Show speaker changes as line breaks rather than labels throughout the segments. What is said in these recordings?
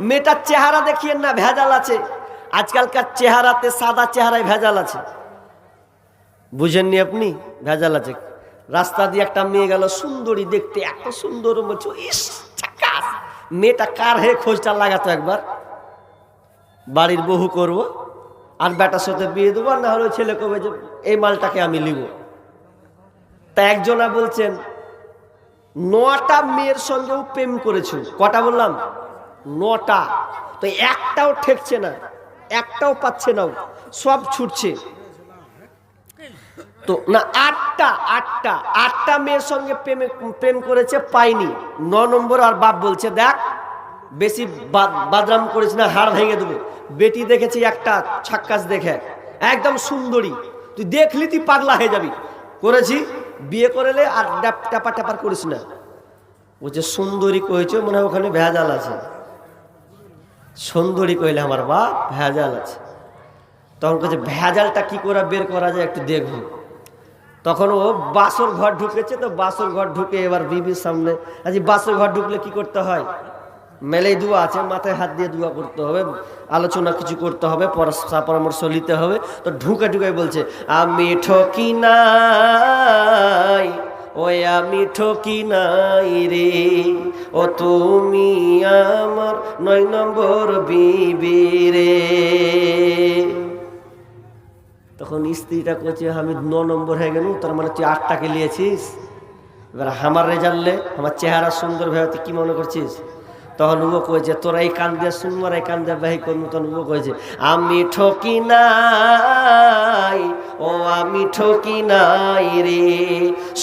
মেয়েটার চেহারা দেখিয়ে না, ভেজাল আছে। আজকালকার চেহারাতে সাদা চেহারায় ভেজাল আছে। বুঝেননি আপনি? ভেজাল আছে। রাস্তা দিয়ে একটা মেয়ে গেল, সুন্দরী দেখতে এত সুন্দর। মেয়েটা কার হে খোঁজটা লাগাতো একবার? বাড়ির বহু করব আর বেটার সাথে বিয়ে দেবো আর না হলে ছেলে কবে যে এই মালটাকে আমি নিব? তা একজনা বলছেন, নটা মেয়ের সঙ্গেও প্রেম করেছ। কটা বললাম? নটা। তো একটাও ঠেকছে না, একটাও পাচ্ছে না, সব ছুটছে। তো না, আটটা আটটা আটটা মেয়ের সঙ্গে প্রেমে, প্রেম করেছে পাইনি ন নম্বর আর বাপ বলছে, দেখ, বেশি বাদ- বাদরাম করিস না, হাড় ভেঙে দেবো। বেটি দেখেছি একটা ছাক্কাস দেখে, একদম সুন্দরী। তুই দেখলি তুই পাগলা হয়ে যাবি। করেছি, বিয়ে করেলে আর ট্যাপা ট্যাপার করিস না। ও যে সুন্দরী কয়েছে মনে হয় ওখানে ভেজাল আছে। সুন্দরী কইলে আমার বাপ ভেজাল আছে। তখন কাছে ভেজালটা কি করে বের করা যায় একটু দেখব তখন ও বাসর ঘর ঢুকেছে তো বাসর ঘর ঢুকে এবার বিবির সামনে আজ বাসর ঘর ঢুকলে কি করতে হয়? মেলেই দুয়া আছে, মাথায় হাত দিয়ে দুয়া করতে হবে, আলোচনা কিছু করতে হবে পরামর্শ নিতে হবে। তো ঢুকে ঢুকে বলছে, আমি ঠকি নাই ওই আমি ঠকি নাই রে। ও তুমি আমার নয় নম্বর বিবি রে। তখন স্ত্রীটা করছে আমি ন নম্বর হয়ে গেল, তার মানে তুই আটটাকে নিয়েছিস এবার আমার রেজাল্টে আমার চেহারা সুন্দর ভাবে তুই কি মনে করছিস? তখন ও কয়েছে তোরা এই কান দিয়ে এই কান দিয়ে বাহি করব তখন ও কয়েছে আমি ঠকি নাই, ও আমি ঠকি নাই রে।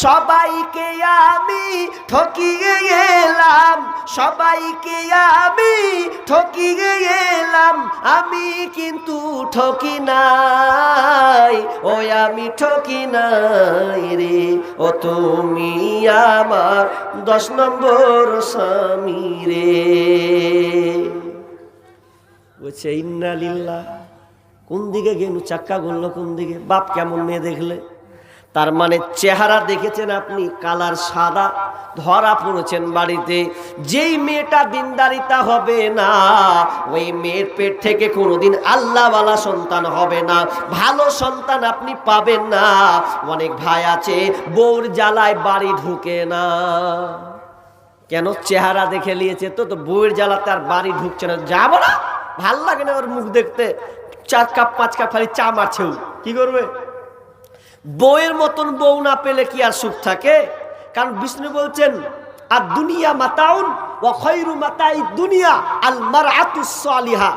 সবাইকে আমি ঠকিয়ে এলাম, সবাইকে আমি ঠকিয়ে এলাম, আমি কিন্তু ঠকি নাই ও আমি ঠকি নাই রে। ও তুমি আমার দশ নম্বর স্বামী রে। বলছে, ইন্না লিল্লাহ। কোন দিকে গেল চাক্কা গড়লো কোন দিকে? বাপ কেমন মেয়ে দেখলে? তার মানে চেহারা দেখেছেন আপনি, কালার সাদা, ধরা পড়েছেন বাড়িতে। যেই মেয়েটা দিনদারিতা হবে না, ওই মেয়ের পেট থেকে কোনোদিন আল্লাহওয়ালা সন্তান হবে না। ভালো সন্তান আপনি পাবেন না। অনেক ভাই আছে বউর জ্বালায় বাড়ি ঢুকে না। কেন? চেহারা দেখে নিয়েছে তো তো বউয়ের জ্বালাতে আর বাড়ি ঢুকছে না। যাব না। ভালো লাগে না ওর মুখ দেখতে? চার কাপ, পাঁচ কাপ খালি চা মারছে। কি করবে? বউয়ের মতন বউ না পেলে কি আর সুখ থাকে? কারণ বিষ্ণু বলছেন, আর দুনিয়া মাতাউন ও মাতাই দুনিয়া আল মারআতুস সালিহা।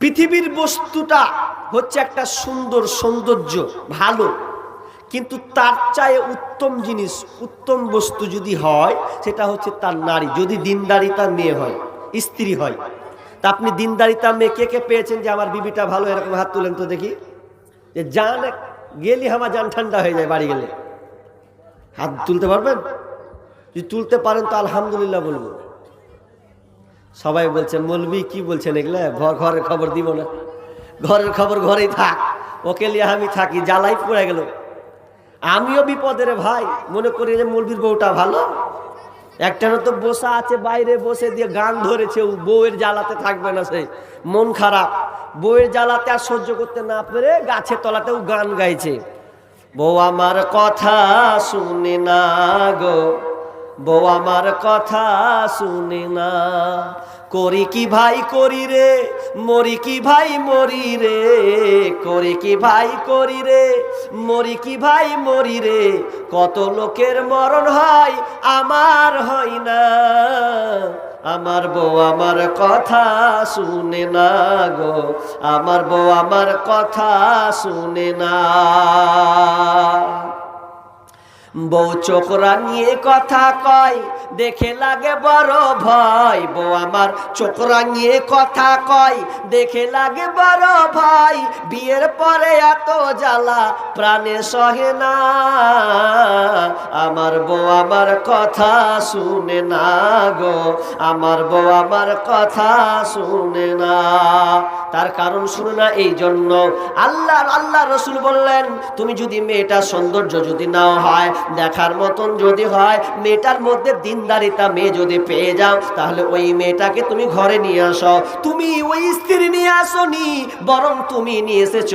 পৃথিবীর বস্তুটা হচ্ছে একটা সুন্দর সৌন্দর্য, ভালো। কিন্তু তার চায়ে উত্তম জিনিস, উত্তম বস্তু যদি হয়, সেটা হচ্ছে তার নারী। যদি দিনদারি তার মেয়ে হয়। স্ত্রী হয়। তা আপনি দিনদারিতা মেয়ে কে কে পেয়েছেন যে আমার বিবিটা ভালো, এরকম হাত তুলেন তো দেখি। যে জান, গেলি আমার জান, ঠান্ডা হয়ে যায় বাড়ি গেলে। হাত তুলতে পারবেন? যদি তুলতে পারেন তো আলহামদুলিল্লাহ বলব। সবাই বলছে, মলবি, কি বলছেন এগুলো? ঘর, ঘরের খবর দিব না। ঘরের খবর ঘরেই থাক। ওকে নিয়ে আমি থাকি জ্বালাই পড়ে গেল। আমিও বিপদের ভাই, মনে করি যে মলবির বউটা ভালো। একটা তো বসা আছে বাইরে বসে দিয়ে গান ধরেছে বউয়ের জ্বালাতে থাকবে না সেই মন খারাপ। বউয়ের জ্বালাতে আর সহ্য করতে না পেরে গাছের তলাতেও গান গাইছে। বউ আমার কথা শুনে না গো। বউ আমার কথা শুনে না। করি কি ভাই করি রে? মরি কি ভাই মরি রে? করি কি ভাই করি রে? মরি কি ভাই মরি রে? কত লোকের মরণ হয় আমার হয় না। আমার বউ আমার কথা শুনে না গো। আমার বউ আমার কথা শুনে না। বউ চোখ রাঙিয়ে কথা কয়, দেখে লাগে বড় ভয়। বউ আমার চোখ রাঙিয়ে কথা কয়, দেখে লাগে বড় ভয়। বিয়ের পরে এত জ্বালা, প্রাণে সহে না। আমার বউ আমার কথা শুনে না গো, আমার বউ আমার কথা শুনে না। তার কারণ শুনে না এই জন্য আল্লাহ আল্লাহ রসুল বললেন, তুমি যদি মেয়েটা সৌন্দর্য যদি নাও হয় দেখার মতন যদি হয়, মেয়েটার মধ্যে দিনদারিতা মেয়ে যদি পেয়ে যাও, তাহলে ওই মেয়েটাকে তুমি ঘরে নিয়ে আসো। তুমি ওই স্ত্রী নিয়ে আসনি, বরং তুমি নিয়ে এসেছ।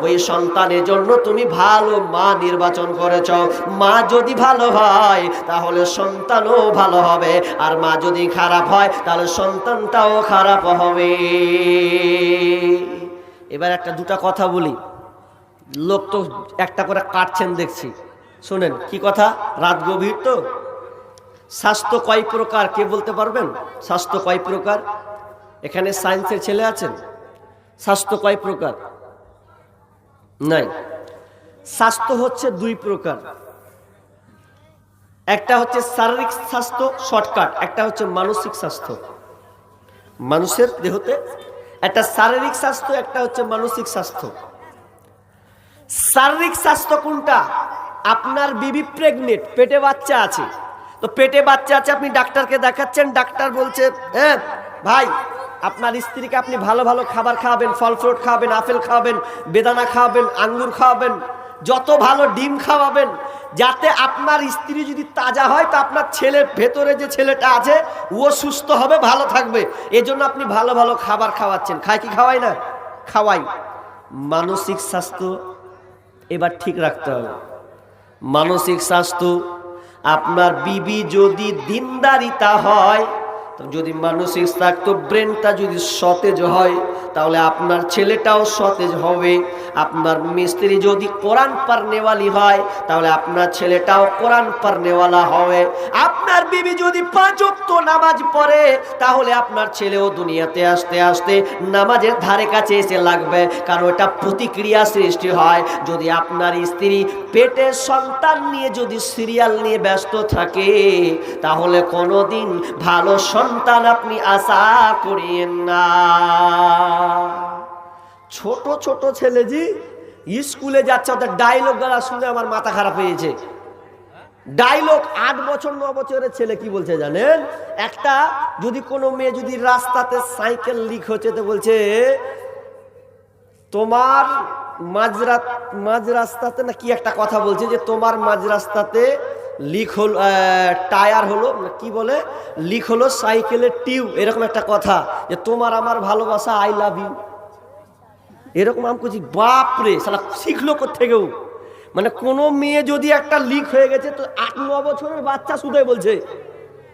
ওই সন্তানের জন্য তুমি ভালো মা নির্বাচন করেছ। মা যদি ভালো হয়, তাহলে সন্তানও ভালো হবে। আর মা যদি খারাপ হয়, তাহলে সন্তানটাও খারাপ হবে। এবার একটা দুটা কথা বলি। লোক তো একটা করে কাটছেন দেখছি। শোনেন, কি কথা? রাত গভীর তো। স্বাস্থ্য কয় প্রকার, কে বলতে পারবেন? স্বাস্থ্য কয় প্রকার? এখানে সায়েন্সের ছেলে আছেন? স্বাস্থ্য কয় প্রকার? নাই। স্বাস্থ্য হচ্ছে দুই প্রকার। একটা হচ্ছে শারীরিক স্বাস্থ্য, শর্টকাট। একটা হচ্ছে মানসিক স্বাস্থ্য। মানুষের দেহতে একটা শারীরিক স্বাস্থ্য, একটা হচ্ছে মানসিক স্বাস্থ্য। শারীরিক স্বাস্থ্য কোনটা? আপনার বিবি প্রেগনেন্ট পেটে বাচ্চা আছে। তো পেটে বাচ্চা আছে, আপনি ডাক্তারকে দেখাচ্ছেন, ডাক্তার বলছে হ্যাঁ ভাই, আপনার স্ত্রীকে আপনি ভালো ভালো খাবার খাওয়াবেন ফল ফ্রুট খাওয়াবেন আপেল খাওয়াবেন বেদানা খাওয়াবেন আঙ্গুর খাওয়াবেন যত ভালো ডিম খাওয়াবেন, যাতে আপনার স্ত্রী যদি তাজা হয়, তো আপনার ছেলের ভেতরে যে ছেলেটা আছে, ও সুস্থ হবে, ভালো থাকবে। এজন্য আপনি ভালো ভালো খাবার খাওয়াচ্ছেন। খায় কি খাওয়াই না? খাওয়াই। মানসিক স্বাস্থ্য এবার ঠিক রাখতে হবে। মানসিক স্বাস্থ্য আপনার বিবি যদি দিনদারিতা হয় যদি মানসিক স্বাস্থ্য ব্রেনটা যদি সতেজ হয়, তাহলে আপনার ছেলেটাও সতেজ হবে। আপনার মিস্ত্রি যদি কোরআন পারনেওয়ালি হয়, তাহলে আপনার ছেলেটাও কোরআন পারনেওয়ালা হবে। আপনার বিবি যদি পাঁচ নামাজ পড়ে, তাহলে আপনার ছেলেও দুনিয়াতে আসতে আসতে নামাজের ধারে কাছে এসে লাগবে, কারণ এটা প্রতিক্রিয়া সৃষ্টি হয়। যদি আপনার স্ত্রী পেটে সন্তান নিয়ে যদি সিরিয়াল নিয়ে ব্যস্ত থাকে, তাহলে কোনোদিন ভালো সন্তান আপনি আশা করিয়েন না। ছোট ছোট ছেলে জি, স্কুলে যাচ্ছে ওদের ডায়লগ গালা শুনে আমার মাথা খারাপ হয়েছে ডায়লগ আট বছর, ন বছরের ছেলে কি বলছে জানেন? একটা, যদি কোনো মেয়ে যদি রাস্তাতে সাইকেল লিক হচ্ছে, তো বলছে, তোমার মাঝরা মাঝ রাস্তাতে না কি একটা কথা বলছে যে তোমার মাঝ রাস্তাতে লিক হল টায়ার হলো, কি বলে? লিক হলো সাইকেলের টিউব, এরকম একটা কথা যে, তোমার আমার ভালোবাসা আই লাভ ইউ এরকম আমি করছি বাপরে সালা শিখলো থেকেও মানে কোনো মেয়ে যদি একটা লিক হয়ে গেছে, তো আট, ন বছরের বাচ্চা শুধুই বলছে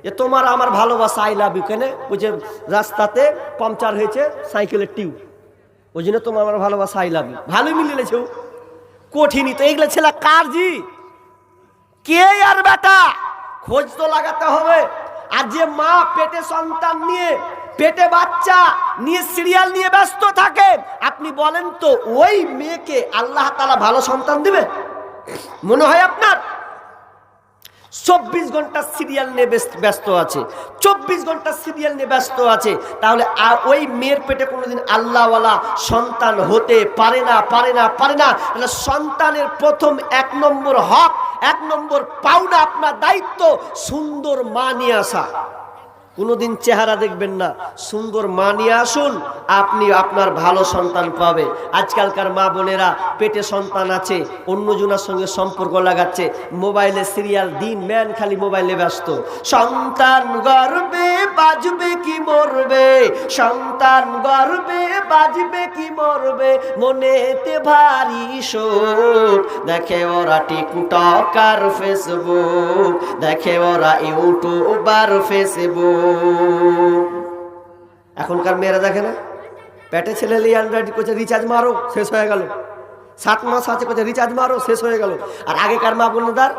যে, তোমার আমার ভালোবাসা আই লাভ ইউ কেন? বলছে রাস্তাতে পাংচার হয়েছে সাইকেলের টিউব। ওই জন্য তোমার আমার ভালোবাসা আই লাভ ইউ ভালোই মিলিয়েছে ও। কঠিনই তো। এইগুলো ছেলে কার জি? কে আর বেটা? খোঁজ তো লাগাতে হবে। আর যে মা পেটে সন্তান নিয়ে, পেটে বাচ্চা নিয়ে সিরিয়াল নিয়ে ব্যস্ত থাকে, আপনি বলেন তো ওই মেয়েকে আল্লাহ তালা ভালো সন্তান দিবে? মনে হয় আপনার? চব্বিশ ঘণ্টা সিরিয়াল নিয়ে ব্যস্ত- আছে। চব্বিশ ঘণ্টা সিরিয়াল নিয়ে ব্যস্ত আছে। তাহলে ওই মেয়ের পেটে কোনোদিন আল্লাহওয়ালা সন্তান হতে পারে না পারে না পারে না। তাহলে সন্তানের প্রথম এক নম্বর হক, এক নম্বর পাওনা আপনার দায়িত্ব। সুন্দর মা নিয়ে আসা। কোনোদিন চেহারা দেখবেন না। সুন্দর মা নিয়ে আসুন, আপনি আপনার ভালো সন্তান পাবে। আজকালকার মা বোনেরা, পেটে সন্তান আছে, অন্যজনের সঙ্গে সম্পর্ক লাগাচ্ছে। মোবাইলে সিরিয়াল, দিন, ম্যান খালি মোবাইলে ব্যস্ত। সন্তান গর্বে বাজবে কি মরবে? সন্তান গর্বে বাজবে কি মরবে? মনেতে ভারী শোক। দেখে ওরা টিকটক আর ফেসবুক। দেখে ওরা ইউটিউব আর ফেসবুক। এখনকার মেয়েরা দেখে না? পেটে ছেলে নিয়ে অ্যান্ড্রয়েড করছে রিচার্জ মারো, শেষ হয়ে গেল। সাত মাস আছে করছে রিচার্জ মারো, শেষ হয়ে গেল। আর আগেকার মা বোনদার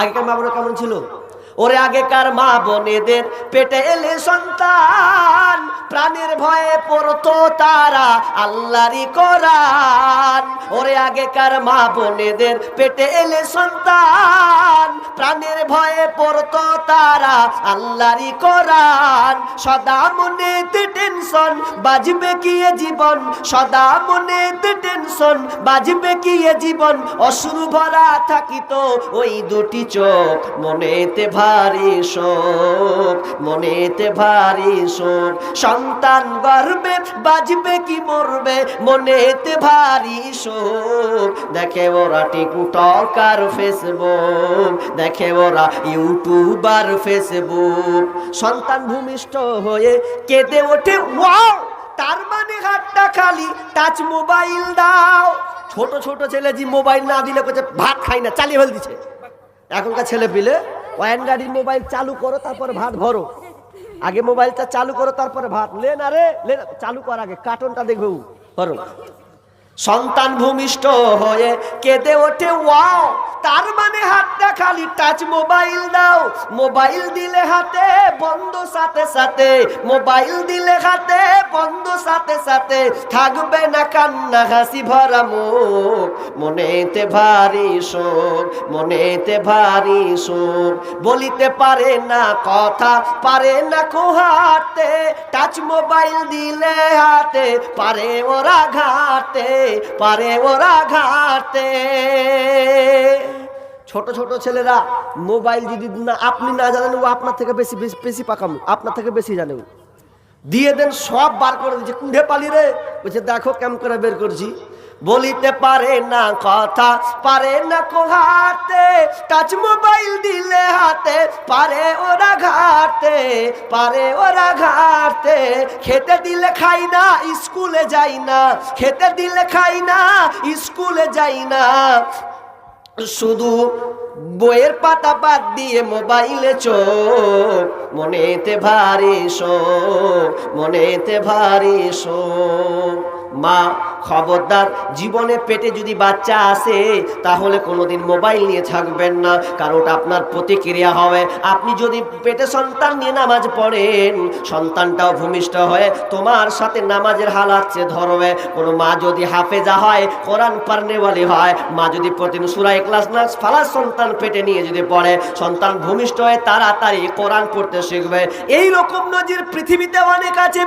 আগেকার মা বোনের কেমন ছিল? ওরে আগেকার মা বোনেদের পেটে এলে সন্তান, প্রাণের ভয়ে পড়তো তারা আল্লাহরই কোরআন। ওরে আগেকার মা বোনেদের পেটে এলে সন্তান, প্রাণের ভয়ে পড়তো তারা আল্লাহরই কোরআন। সদা মনেতে টেনশন, বাজবে কি জীবন? সদা মনেতে টেনশন, বাজবে কি জীবন? অশ্রু ভরা থাকিত ওই দুটি চোখ, মনেতে ভার ভারী শোক, মনেতে ভারী শোক। সন্তান গর্বে বাজবে কি মরবে, মনেতে ভারী শোক। দেখে ওরা টিকটক আর ফেসবুক, দেখে ওরা ইউটিউব আর ফেসবুক। সন্তান ভূমিষ্ঠ হয়ে কেঁদে ওঠে, ওয়াও! তার মানে হাতটা খালি টাচ মোবাইল দাও। ছোট ছোট ছেলে যে মোবাইল না দিলে কোথায় ভাত খাই না, চালিয়ে ফেল দিছে এখনকার ছেলে পিলে গাড়ির মোবাইল চালু করো, তারপরে ভাত ভরো। আগে মোবাইলটা চালু করো, তারপরে ভাত। লেন আরে রে, লে চালু কর আগে, কার্টুনটা দেখব। করো সন্তান ভূমিষ্ঠ হয়ে কেঁদে ওঠে, ওয়াও, তার মানে হাতটা খালি টাচ মোবাইল দাও। মোবাইল দিলে হাতে বন্ধ, সাথে সাথে মোবাইল দিলে হাতে বন্ধ, সাথে সাথে থাকবে না কান্না, হাসি ভরা মুখ। মনেতে ভারী শোক মনেতে ভারী শোক বলিতে পারে না কথা, পারে না কোহাতে টাচ মোবাইল দিলে হাতে, পারে ওরা ঘাটে। পারে ওরা ঘাটে ছোট ছোট ছেলেরা, মোবাইল যদি না, আপনি না জানেন, ও আপনার থেকে বেশি বেশি বেশি পাকাম, আপনার থেকে বেশি জানে দিয়ে দেন, সব বার করে দিচ্ছে, কুঁড়ে পালি রে? বলছে, দেখো কেমন করে বের করছি। বলিতে পারে না কথা, পারে না কোহাতে টাচ মোবাইল দিলে হাতে, পারে ওরা ঘাটতে পারে ওরা ঘাটতে খেতে দিলে খাই না, স্কুলে যাই না। খেতে দিলে খাই না, স্কুলে যাই না। শুধু বইয়ের পাতা বাদ দিয়ে মোবাইলে চোখ মনেতে ভারী শোক মনেতে ভারী শোক মা খবরদার, জীবনে পেটে যদি বাচ্চা আসে, তাহলে কোনোদিন মোবাইল নিয়ে থাকবেন না, কারণ ওটা আপনার প্রতিক্রিয়া হবে। আপনি যদি পেটে সন্তান নিয়ে নামাজ পড়েন, সন্তানটাও ভূমিষ্ঠ হয়ে তোমার সাথে নামাজের হালাচ্ছে ধরবে। কোনো মা যদি হাফেজা হয়, কোরআন পারনেওয়ালি হয়, মা যদি প্রতিদিন সুরায় ক্লাস না, ফালাস সন্তান পেটে নিয়ে যদি পড়ে, সন্তান ভূমিষ্ঠ হয়ে তাড়াতাড়ি কোরআন পড়তে শিখবে। এই রকম নজির পৃথিবীতে অনেক আছে।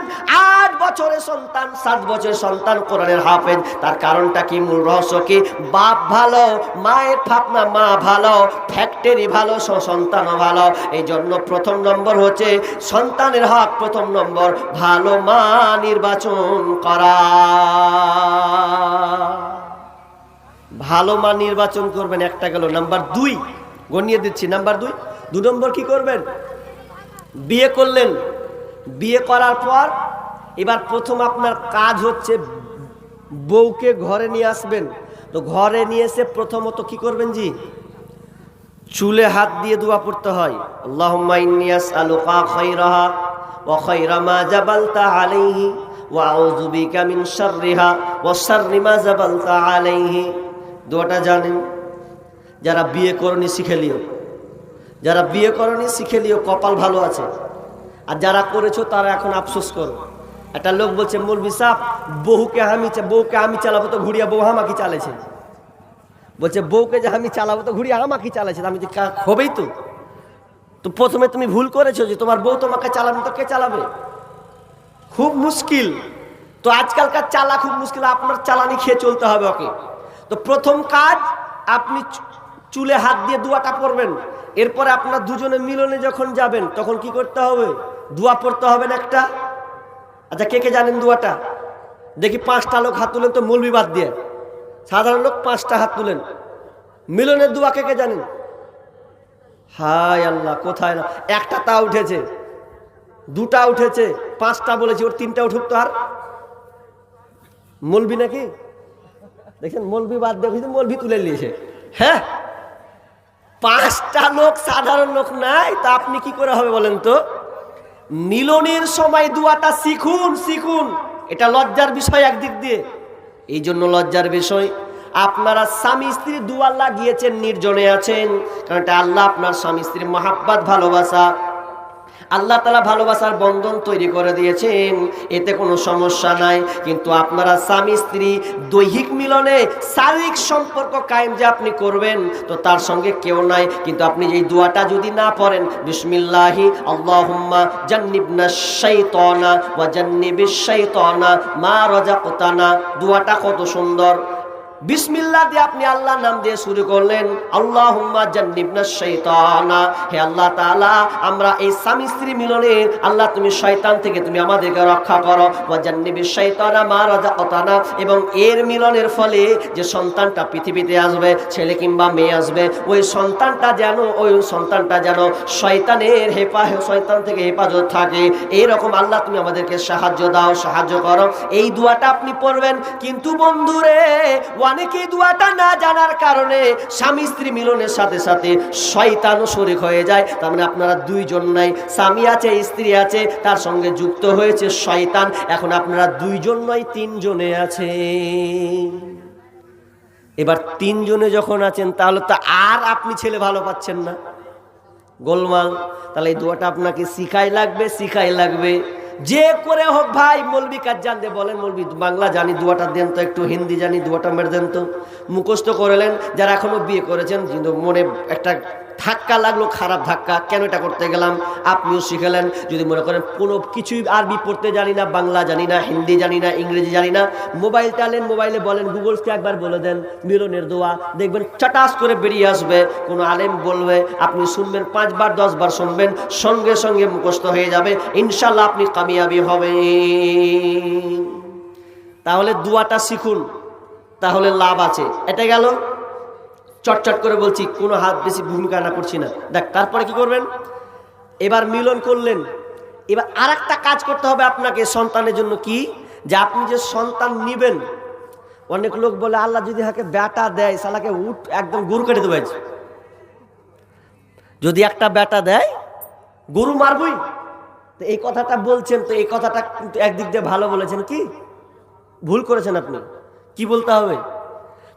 আট বছরের সন্তান, সাত বছরের সন্তান কোরআনের হাফেজ, তার কারণটা কি, মূল রহস্য কি? বাপ ভালো, মায়ের ভাবনা মা ভালো, ফ্যাক্টরি ভালো সন্তানও ভালো। এই জন্য প্রথম নম্বর হচ্ছে সন্তানের হক, প্রথম নম্বর ভালো মা নির্বাচন করা। ভালো মা নির্বাচন করবেন, একটা গেল। নাম্বার দুই গনিয়ে দিচ্ছি। নাম্বার দুই, দু নম্বর কি করবেন? বিয়ে করলেন। বিয়ে করার পর, এবার প্রথম আপনার কাজ হচ্ছে বউকে ঘরে নিয়ে আসবেন। তো ঘরে নিয়ে এসে প্রথমত কি করবেন জি? চুলে হাত দিয়ে দোয়া পড়তে হয়। জানেন? যারা বিয়ে করনি শিখে লিও যারা বিয়ে করনি শিখে লিও কপাল ভালো আছে। আর যারা করেছ তারা এখন আফসোস করো। একটা লোক বলছে মৌলবি সাহ বহুকে আমি বউকে আমি চালাবো তো ঘুরিয়া বউ আমাকে চালাইছে। বলছে, বউকে যে আমি চালাবো তো ঘুরিয়া আমাকে চালাইছে। আমি হবেই তো। তো প্রথমে তুমি ভুল করেছ যে তোমার বউ তোমাকে চালাবে তো কে চালাবে? খুব মুশকিল। তো আজকালকার চালা খুব মুশকিল, আপনার চালানি খেয়ে চলতে হবে ওকে। তো প্রথম কাজ, আপনি চুলে হাত দিয়ে দুয়াটা পড়বেন এরপরে আপনার দুজনে মিলনে যখন যাবেন, তখন কি করতে হবে? দুয়া পড়তে হবে না একটা? আচ্ছা কে কে জানেন দুয়াটা? দেখি পাঁচটা লোক হাত তুলেন তো মূল বিবাদ দিয়ে। সাধারণ লোক পাঁচটা হাত তুলেন। মিলনের দুয়া কে কে জানেন? হায় আল্লাহ, কোথায় না? একটা তা উঠেছে। দুটা উঠেছে। পাঁচটা বলেছি, ওর তিনটা উঠুক তো আর। মলবি নাকি? দেখছেন, মলবি বাদ দেখি মলবি তুলে নিয়েছে। হ্যাঁ পাঁচটা লোক সাধারণ লোক নাই, তা আপনি কি করে হবে বলেন তো? মিলনের সময় দুয়াটা শিখুন শিখুন। এটা লজ্জার বিষয় একদিক দিয়ে। এই জন্য লজ্জার বিষয়, আপনারা স্বামী স্ত্রী দুয়াল্লা গিয়েছেন নির্জনে আছেন, কারণ এটা আল্লাহ আপনার স্বামী স্ত্রীর মহাব্বাত, ভালোবাসা। আল্লাহ তালা ভালোবাসার বন্ধন তৈরি করে দিয়েছেন। এতে কোনো সমস্যা নাই। কিন্তু আপনারা স্বামী, স্ত্রী, দৈহিক মিলনে শারীরিক সম্পর্ক কায়েম যে আপনি করবেন, তো তার সঙ্গে কেউ নাই। কিন্তু আপনি এই দোয়াটা যদি না পড়েন, বিসমিল্লাহি, আল্লাহুম্মা জান্নিবনা শাইতানা, ওয়া জান্নিবিশ শাইতানা মা রাযাকতানা দোয়াটা কত সুন্দর। বিসমিল্লাহ দিয়ে আপনি আল্লাহর নাম দিয়ে শুরু করলেন। জান্নিবনা শাইতানা। হে আল্লাহ তাআলা, আমরা এই স্বামী স্ত্রী মিলনে আল্লাহ তুমি শয়তান থেকে তুমি আমাদেরকে রক্ষা করো। ওয়া জান্নিবিশ শাইতানা মা রাযাকাতানা। এবং এর মিলনের ফলে যে সন্তানটা পৃথিবীতে আসবে, ছেলে কিংবা মেয়ে আসবে, ওই সন্তানটা যেন, ওই সন্তানটা যেন শয়তানের হেপা শয়তান থেকে হেফাজত থাকে। এইরকম আল্লাহ তুমি আমাদেরকে সাহায্য দাও, সাহায্য করো। এই দোয়াটা আপনি পড়বেন। কিন্তু বন্ধুরে অনেকেই দোয়াটা না জানার কারণে স্বামী স্ত্রী মিলনের সাথে সাথে শয়তানও শরিক হয়ে যায়। তার মানে আপনারা দুইজন নাই। স্বামী আছে, স্ত্রী আছে, তার সঙ্গে যুক্ত হয়েছে শয়তান। এখন আপনারা দুইজন নয়, তিনজনে আছে। এবার তিনজনে যখন আছেন, তাহলে তো আর আপনি ছেলে ভালো পাচ্ছেন না। গোলমাল। তাহলে এই দোয়াটা আপনাকে শিখাই লাগবে শিখাই লাগবে। যে করে হোক ভাই মলবি কাজ জানতে বলেন মলবি বাংলা জানি, দুয়াটা দেন তো একটু, হিন্দি জানি, দুয়াটা মেরে দেন তো। মুখস্থ করলেন যারা এখনও বিয়ে করেছেন, কিন্তু মনে একটা ধাক্কা লাগল, খারাপ ধাক্কা। কেন এটা করতে গেলাম? আপনিও শিখালেন। যদি মনে করেন কোনো কিছুই আরবি পড়তে জানি না, বাংলা জানি না, হিন্দি জানি না, ইংরেজি জানি না, মোবাইল টালেন মোবাইলে বলেন গুগলসকে একবার বলে দেন, মিলনের দোয়া, দেখবেন চাটাস করে বেরিয়ে আসবে। কোনো আলেম বলবে, আপনি শুনবেন, পাঁচবার, দশবার শুনবেন, সঙ্গে সঙ্গে মুখস্থ হয়ে যাবে ইনশাল্লাহ আপনি কামিয়াবি হবে তাহলে দোয়াটা শিখুন, তাহলে লাভ আছে। এটা গেল। চটচট করে বলছি, কোনো হাত বেশি ভূমিকা না করছি না। দেখ, তারপরে কি করবেন? এবার মিলন করলেন। এবার আর কাজ করতে হবে আপনাকে সন্তানের জন্য কি? যে আপনি যে সন্তান নিবেন, অনেক লোক বলে, আল্লাহ যদি হাকে ব্যাটা দেয় সালাকে উঠ, একদম গরু কেটে দেবে যদি একটা ব্যাটা দেয়, গরু মারবই। তো এই কথাটা বলছেন, তো এই কথাটা কিন্তু একদিক দিয়ে ভালো বলেছেন কি? ভুল করেছেন আপনি। কি বলতে হবে?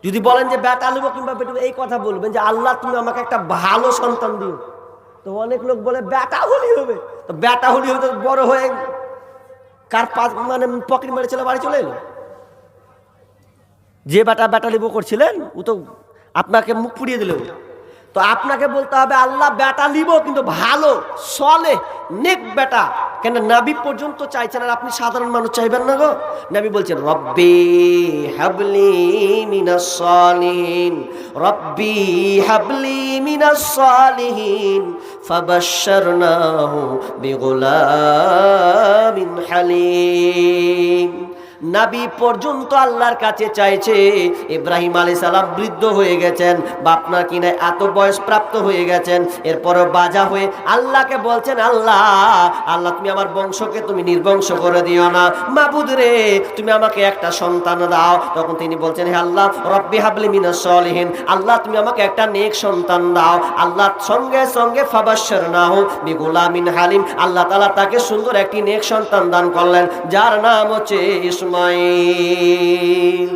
যদি বলেন যে ব্যাট নেব কিংবা বেটুব এই কথা বলবেন যে আল্লাহ তুমি আমাকে একটা ভালো সন্তান দিও। তো অনেক লোক বলে ব্যাটা হলি হবে। তো ব্যাটা হলি হবে তো বড় হয়ে কার পা মানে পকেট মেরে চলে বাড়ি চলে এলো? যে বেটা লিবো করছিলেন, ও তো আপনাকে মুখ পুড়িয়ে দিল। তো আপনাকে বলতে হবে, আল্লাহ বেটা লিব কিন্তু ভালো, সলে, নেক বেটা। কেন নাবি পর্যন্ত চাইছেন আর আপনি সাধারণ মানুষ চাইবেন না গো। নাবি বলছেন, রব্বি হাবলি মিনাস সালিহিন, রব্বি হাবলি মিনাস সালিহিন, ফাবাশশারনাহু বিগুলামিন হালিম। নাবি পর্যন্ত আল্লাহর কাছে চাইছে, ইব্রাহিম আলী সালাম বৃদ্ধ হয়ে গেছেন বাপনা কিনা এত বয়স প্রাপ্ত হয়ে গেছেন, এরপরও বাজা হয়ে আল্লাহকে বলছেন, আল্লাহ আল্লাহ, তুমি আমার বংশকে তুমি নির্বংশ করে দিও না। মাবুদ রে, তুমি আমাকে একটা সন্তান দাও। তখন তিনি বলছেন, হে আল্লাহ, রব্বি হাবলি মিনাস সলিহীন। আল্লাহ, তুমি আমাকে একটা নেক সন্তান দাও। আল্লাহ, সঙ্গে সঙ্গে ফাবাশ্বর না হোক বিগুলামিন হালিম। আল্লাহ তালা তাকে সুন্দর একটি নেক সন্তান দান করলেন, যার নাম হচ্ছে ইসমাইল